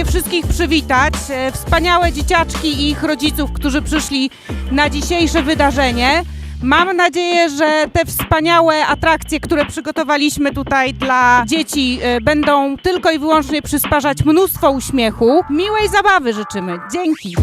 serdecznie wszystkich przywitać. E, wspaniałe dzieciaczki i ich rodziców, którzy przyszli na dzisiejsze wydarzenie. Mam nadzieję, że te wspaniałe atrakcje, które przygotowaliśmy tutaj dla dzieci, e, będą tylko i wyłącznie przysparzać mnóstwo uśmiechu. Miłej zabawy życzymy. Dzięki.